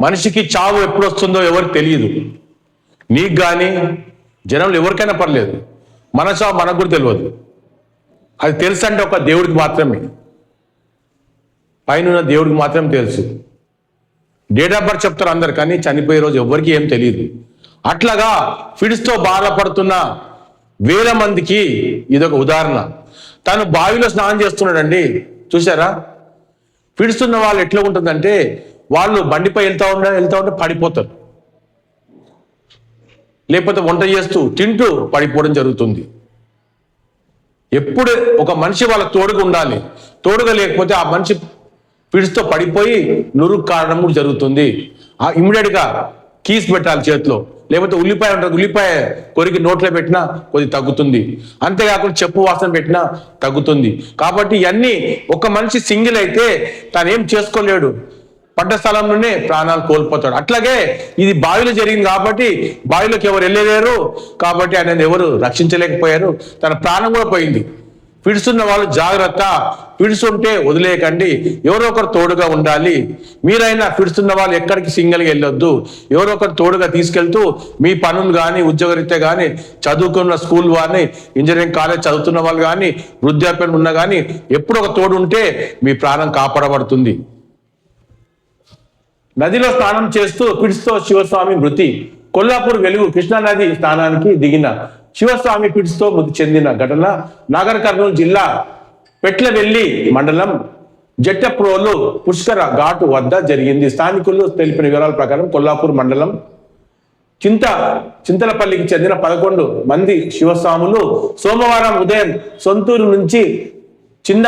మనిషికి చావు ఎప్పుడు వస్తుందో ఎవరికి తెలియదు. నీకు కానీ జనంలో ఎవరికైనా పర్లేదు. మన చావు మనకు కూడా తెలియదు. అది తెలుసు అంటే ఒక దేవుడికి మాత్రమే. పైన ఉన్న దేవుడికి మాత్రమే తెలుసు. డేట్ ఆఫ్ బర్త్ చెప్తారు అందరు కానీ చనిపోయే రోజు ఎవరికి ఏం తెలియదు. అట్లాగా ఫిడ్స్తో బాధపడుతున్న వేల మందికి ఇదొక ఉదాహరణ. తను బావిలో స్నానం చేస్తున్నాడండి. చూసారా ఫిడ్స్ ఉన్న వాళ్ళు ఎట్లా ఉంటుందంటే వాళ్ళు బండిపై వెళ్తా ఉండే వెళ్తా ఉంటే పడిపోతారు. లేకపోతే వంట చేస్తూ తింటూ పడిపోవడం జరుగుతుంది. ఎప్పుడు ఒక మనిషి వాళ్ళ తోడుగా ఉండాలి. తోడుగా లేకపోతే ఆ మనిషి పిడుస్తో పడిపోయి నురుగు కారణం కూడా జరుగుతుంది. ఆ ఇమ్మీడియట్ కీస్ పెట్టాలి చేతిలో. లేకపోతే ఉల్లిపాయ ఉంటుంది. ఉల్లిపాయ కొరికి నోట్లో పెట్టినా కొద్ది తగ్గుతుంది. అంతేకాకుండా చెప్పు వాసన పెట్టినా తగ్గుతుంది. కాబట్టి ఇవన్నీ ఒక మనిషి సింగిల్ అయితే తాను ఏం చేసుకోలేడు. పడ్డ స్థలంలోనే ప్రాణాలు కోల్పోతాడు. అట్లాగే ఇది బావిలో జరిగింది కాబట్టి బావిలోకి ఎవరు వెళ్ళలేరు. కాబట్టి ఆయన ఎవరు రక్షించలేకపోయారు. తన ప్రాణం కూడా పోయింది. పిడుస్తున్న వాళ్ళు జాగ్రత్త. పిడుచుంటే వదిలేయకండి. ఎవరో ఒకరు తోడుగా ఉండాలి. మీరైనా పిడుస్తున్న వాళ్ళు ఎక్కడికి సింగిల్గా వెళ్ళొద్దు. ఎవరో ఒకరు తోడుగా తీసుకెళ్తూ మీ పనులు కానీ ఉద్యోగరీత్యా కానీ చదువుకున్న స్కూల్ కానీ ఇంజనీరింగ్ కాలేజ్ చదువుతున్న వాళ్ళు కానీ వృద్ధాప్యం ఉన్న కానీ ఎప్పుడు ఒక తోడు ఉంటే మీ ప్రాణం కాపాడబడుతుంది. నదిలో స్నానం చేస్తూ పిడిస్తో శివస్వామి మృతి. కొల్లాపూర్ వెలుగు కృష్ణానది స్నానానికి దిగిన శివస్వామి పిడిస్తో మృతి చెందిన ఘటన. నాగర్ కర్నూలు జిల్లా పెట్లవెల్లి మండలం జట్టప్రోలు పుష్కర ఘాటు వద్ద జరిగింది. స్థానికులు తెలిపిన వివరాల ప్రకారం కొల్లాపూర్ మండలం చింత చింతలపల్లికి చెందిన పదకొండు మంది శివస్వాములు సోమవారం ఉదయం సొంతూరు నుంచి చిన్న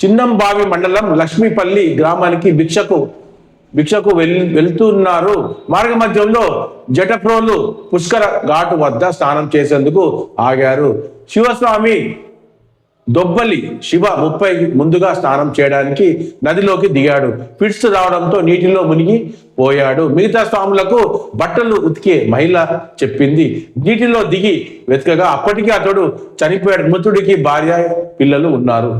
చిన్నంబావి మండలం లక్ష్మీపల్లి గ్రామానికి భిక్షకు భిక్షకు వెల్ వెళ్తున్నారు. మార్గ మధ్యంలో జటప్రోలు పుష్కర ఘాటు వద్ద స్నానం చేసేందుకు ఆగారు. శివస్వామి దొబ్బలి శివ ముప్పై ముందుగా స్నానం చేయడానికి నదిలోకి దిగాడు. ఫిట్స్ రావడంతో నీటిలో మునిగి పోయాడు. మిగతా స్వాములకు బట్టలు ఉతికే మహిళ చెప్పింది. నీటిలో దిగి వెతకగా అప్పటికే అతడు చనిపోయాడు. మృతుడికి భార్య పిల్లలు ఉన్నారు.